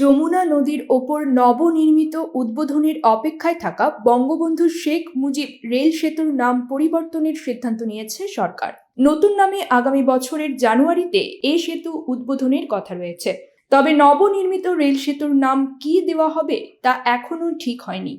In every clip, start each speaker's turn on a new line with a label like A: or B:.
A: যমুনা নদীর ওপর নবনির্মিত উদ্বোধনের অপেক্ষায় থাকা বঙ্গবন্ধু শেখ মুজিব রেল সেতুর নাম পরিবর্তনের সিদ্ধান্ত নিয়েছে সরকার। নতুন নামে আগামী বছরের জানুয়ারিতে এ সেতু উদ্বোধনের কথা রয়েছে। তবে নবনির্মিত রেল সেতুর নাম কি দেওয়া হবে তা এখনও ঠিক হয়নি।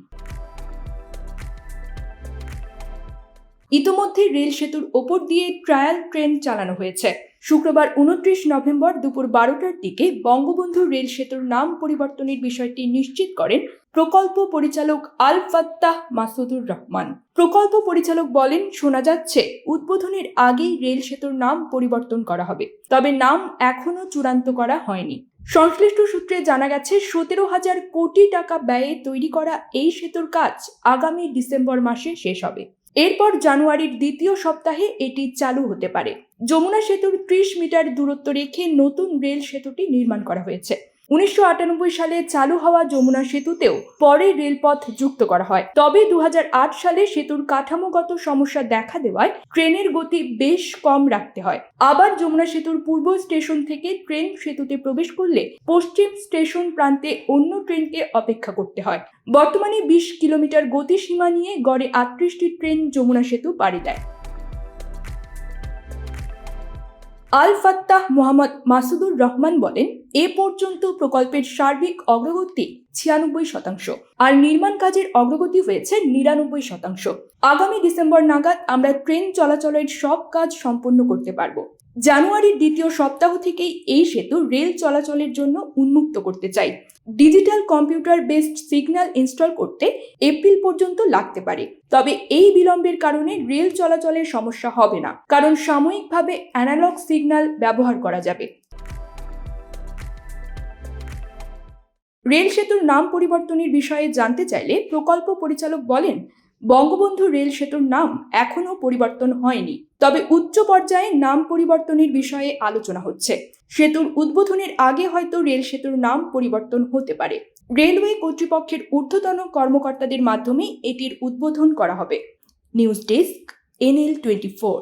A: ইতোমধ্যে রেল সেতুর ওপর দিয়ে ট্রায়াল ট্রেন চালানো হয়েছে। শুক্রবার উনত্রিশ নভেম্বর দুপুর বারোটার দিকে বঙ্গবন্ধু রেল সেতুর নাম পরিবর্তনের বিষয়টি নিশ্চিত করেন প্রকল্প পরিচালক আল ফাত্তাহ মাসুদুর রহমান। প্রকল্প পরিচালক বলেন, শোনা যাচ্ছে, উদ্বোধনের আগেই রেল সেতুর নাম পরিবর্তন করা হবে, তবে নাম এখনও চূড়ান্ত করা হয়নি। সংশ্লিষ্ট সূত্রে জানা গেছে, সতেরো হাজার কোটি টাকা ব্যয়ে তৈরি করা এই সেতুর কাজ আগামী ডিসেম্বর মাসে শেষ হবে। এরপর জানুয়ারির দ্বিতীয় সপ্তাহে এটি চালু হতে পারে। যমুনা সেতুর ত্রিশ মিটার দূরত্ব রেখে নতুন রেল সেতুটি নির্মাণ করা হয়েছে। উনিশশো আটানব্বই সালে চালু হওয়া যমুনা সেতুতেও পরে রেলপথ যুক্ত করা হয়। তবে দু হাজার আট সালে সেতুর কাঠামোগত সমস্যা দেখা দেওয়ায় ট্রেনের গতি বেশ কম রাখতে হয়। আবার যমুনা সেতুর পূর্ব স্টেশন থেকে ট্রেন সেতুতে প্রবেশ করলে পশ্চিম স্টেশন প্রান্তে অন্য ট্রেনকে অপেক্ষা করতে হয়। বর্তমানে বিশ কিলোমিটার গতিসীমা নিয়ে গড়ে আটত্রিশটি ট্রেন যমুনা সেতু পাড়ি দেয়। আল ফাত্তাহ মোহাম্মদ মাসুদুর রহমান বলেন, এ পর্যন্ত প্রকল্পের সার্বিক অগ্রগতি ছিয়ানব্বই শতাংশ, আর নির্মাণ কাজের অগ্রগতি হয়েছে নিরানব্বই শতাংশ। আগামী ডিসেম্বর নাগাদ আমরা ট্রেন চলাচলের সব কাজ সম্পন্ন করতে পারব। জানুয়ারির দ্বিতীয় সপ্তাহ থেকেই এই সেতু রেল চলাচলের জন্য উন্মুক্ত করতে চাই। Digital computer based signal install করতে এপ্রিল পর্যন্ত লাগতে পারে। তবে এই বিলম্বের কারণে রেল চলাচলের সমস্যা হবে না, কারণ সাময়িকভাবে অ্যানালগ সিগন্যাল ব্যবহার করা যাবে। রেল সেতুর নাম পরিবর্তনের বিষয়ে জানতে চাইলে প্রকল্প পরিচালক বলেন বঙ্গবন্ধু রেল সেতুর নাম এখনও পরিবর্তন হয়নি। তবে উচ্চ পর্যায়ে নাম পরিবর্তনের বিষয়ে আলোচনা হচ্ছে। সেতুর উদ্বোধনের আগে হয়তো রেল সেতুর নাম পরিবর্তন হতে পারে। রেলওয়ে কর্তৃপক্ষের ঊর্ধ্বতন কর্মকর্তাদের মাধ্যমে এটির উদ্বোধন করা হবে। News desk, NL twenty four.